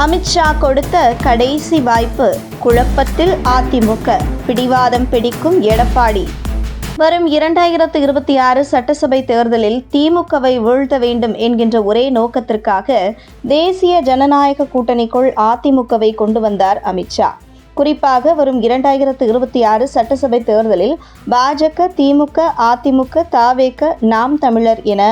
அமித்ஷா கொடுத்த கடைசி வாய்ப்பு குழப்பத்தில் அதிமுக. பிடிவாதம் பிடிக்கும் எடப்பாடி. வரும் இரண்டாயிரத்து இருபத்தி ஆறு சட்டசபை தேர்தலில் திமுகவை வீழ்த்த வேண்டும் என்கின்ற ஒரே நோக்கத்திற்காக தேசிய ஜனநாயக கூட்டணிக்குள் அதிமுகவை கொண்டு வந்தார் அமித்ஷா. குறிப்பாக வரும் இரண்டாயிரத்து இருபத்தி ஆறு சட்டசபை தேர்தலில் பாஜக திமுக அதிமுக தாவேக நாம் தமிழர் என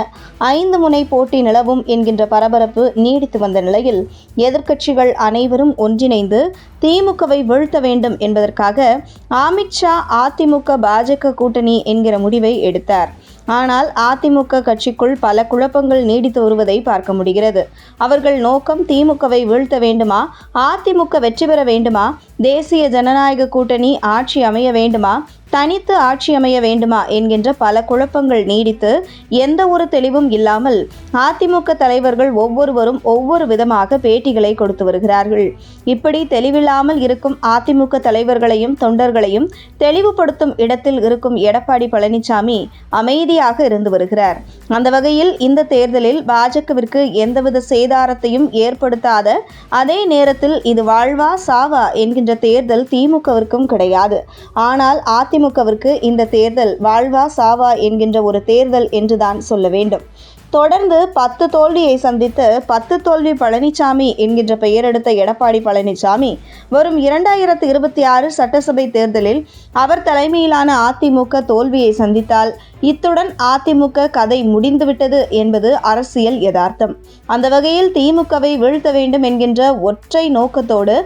ஐந்து முனை போட்டி நிலவும் என்கின்ற பரபரப்பு நீடித்து வந்த நிலையில் எதிர்க்கட்சிகள் அனைவரும் ஒன்றிணைந்து திமுகவை வீழ்த்த வேண்டும் என்பதற்காக அமித்ஷா அதிமுக பாஜக கூட்டணி என்கிற முடிவை எடுத்தார். ஆனால் அதிமுக கட்சிக்குள் பல குழப்பங்கள் நீடித்து வருவதை பார்க்க முடிகிறது. அவர்கள் நோக்கம் திமுகவை வீழ்த்த வேண்டுமா? அதிமுக வெற்றி பெற வேண்டுமா? தேசிய ஜனநாயக கூட்டணி ஆட்சி அமைய வேண்டுமா? தனித்து ஆட்சி அமைய வேண்டுமா என்கின்ற பல குழப்பங்கள் நீடித்து எந்த ஒரு தெளிவும் இல்லாமல் அதிமுக தலைவர்கள் ஒவ்வொருவரும் ஒவ்வொரு விதமாக பேட்டிகளை கொடுத்து வருகிறார்கள். இப்படி தெளிவில்லாமல் இருக்கும் அதிமுக தலைவர்களையும் தொண்டர்களையும் தெளிவுபடுத்தும் இடத்தில் இருக்கும் எடப்பாடி பழனிசாமி அமைதியாக இருந்து வருகிறார். அந்த வகையில் இந்த தேர்தலில் பாஜகவிற்கு எந்தவித சேதாரத்தையும் ஏற்படுத்தாத அதே நேரத்தில் இது வாழ்வா சாவா என்கின்ற தேர்தல் திமுகவிற்கும் கிடையாது. ஆனால் அதிமுகவிற்கு இந்த தேர்தல் வாழ்வா சாவா என்கின்ற ஒரு தேர்தல் என்றுதான் சொல்ல வேண்டும். தொடர்ந்து பத்து தோல்வியை சந்தித்து பத்து தோல்வி பழனிசாமி என்கின்ற பெயர் எடுத்த எடப்பாடி பழனிசாமி வரும் இரண்டாயிரத்து இருபத்தி ஆறு சட்டசபை தேர்தலில் அவர் தலைமையிலான அதிமுக தோல்வியை சந்தித்தால் இத்துடன் அதிமுக கதை முடிந்துவிட்டது என்பது அரசியல் யதார்த்தம். அந்த வகையில் திமுகவை வீழ்த்த வேண்டும் என்கின்ற ஒற்றை நோக்கத்தோடு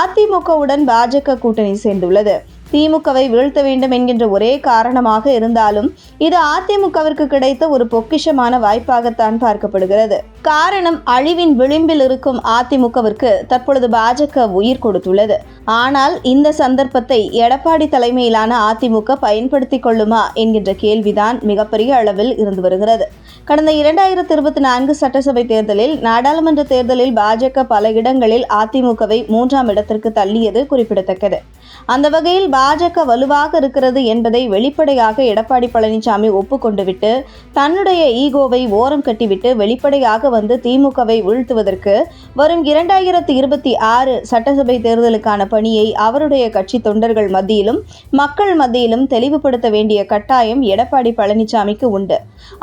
அதிமுகவுடன் பாஜக கூட்டணி சேர்ந்துள்ளது. திமுகவை வீழ்த்த வேண்டும் என்கின்ற ஒரே காரணமாக இருந்தாலும் இது அதிமுகவிற்கு கிடைத்த ஒரு பொக்கிஷமான வாய்ப்பாகத்தான் பார்க்கப்படுகிறது. காரணம் அழிவின் விளிம்பில் இருக்கும் அதிமுகவிற்கு தற்பொழுது பாஜக உயிர் கொடுத்துள்ளது. ஆனால் இந்த சந்தர்ப்பத்தை எடப்பாடி தலைமையிலான அதிமுக பயன்படுத்திக் கொள்ளுமா என்கின்ற கேள்விதான் மிகப்பெரிய அளவில் இருந்து வருகிறது. கடந்த இரண்டாயிரத்தி இருபத்தி நான்கு சட்டசபை தேர்தலில் நாடாளுமன்ற தேர்தலில் பாஜக பல இடங்களில் அதிமுகவை மூன்றாம் இடத்திற்கு தள்ளியது குறிப்பிடத்தக்கது. அந்த வகையில் பாஜக வலுவாக இருக்கிறது என்பதை வெளிப்படையாக எடப்பாடி பழனிசாமி ஒப்புக்கொண்டுவிட்டு தன்னுடைய ஈகோவை ஓரம் கட்டிவிட்டு வெளிப்படையாக வந்து திமுகவை வீழ்த்துவதற்கு வரும் இரண்டாயிரத்தி இருபத்தி ஆறு சட்டசபை தேர்தலுக்கான பணியை அவருடைய கட்சி தொண்டர்கள் மத்தியிலும் மக்கள் மத்தியிலும் தெளிவுபடுத்த வேண்டிய கட்டாயம் எடப்பாடி பழனிசாமிக்கு உண்டு.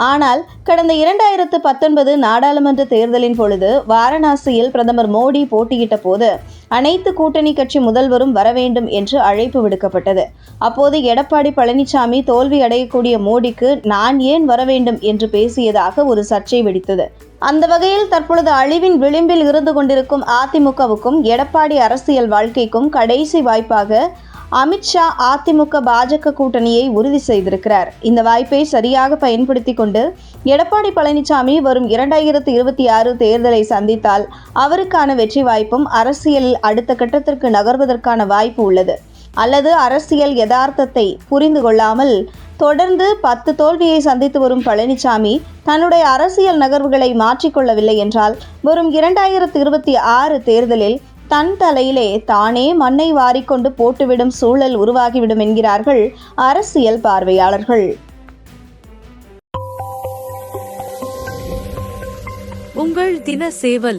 ஆனால் கடந்த இரண்டாயிரத்து பத்தொன்பது நாடாளுமன்ற தேர்தலின் பொழுது வாரணாசியில் பிரதமர் மோடி போட்டியிட்ட போது அனைத்து கூட்டணி கட்சி முதல்வரும் வர வேண்டும் என்று அழைப்பு விடுக்கப்பட்டது. அப்போது எடப்பாடி பழனிசாமி தோல்வி அடையக்கூடிய மோடிக்கு நான் ஏன் வர வேண்டும் என்று பேசியதாக ஒரு சர்ச்சை வெடித்தது. அந்த வகையில் தற்பொழுது அழிவின் விளிம்பில் இருந்து கொண்டிருக்கும் அதிமுகவுக்கும் எடப்பாடி அரசியல் வாழ்க்கைக்கும் கடைசி வாய்ப்பாக அமித்ஷா அதிமுக பாஜக கூட்டணியை உறுதி செய்திருக்கிறார். இந்த வாய்ப்பை சரியாக பயன்படுத்தி கொண்டு எடப்பாடி பழனிசாமி வரும் இரண்டாயிரத்து இருபத்தி ஆறு தேர்தலை சந்தித்தால் அவருக்கான வெற்றி வாய்ப்பும் அரசியலில் அடுத்த கட்டத்திற்கு நகர்வதற்கான வாய்ப்பு உள்ளது. அல்லது அரசியல் யதார்த்தத்தை புரிந்து கொள்ளாமல் தொடர்ந்து பத்து தோல்வியை சந்தித்து வரும் பழனிசாமி தன்னுடைய அரசியல் நகர்வுகளை மாற்றிக்கொள்ளவில்லை என்றால் வரும் இரண்டாயிரத்து இருபத்தி ஆறு தேர்தலில் தன் தலையிலே தானே மண்ணை வாரிக்கொண்டு போட்டுவிடும் சூழல் உருவாகிவிடும் என்கிறார்கள் அரசியல் பார்வையாளர்கள். உங்கள் தின சேவல்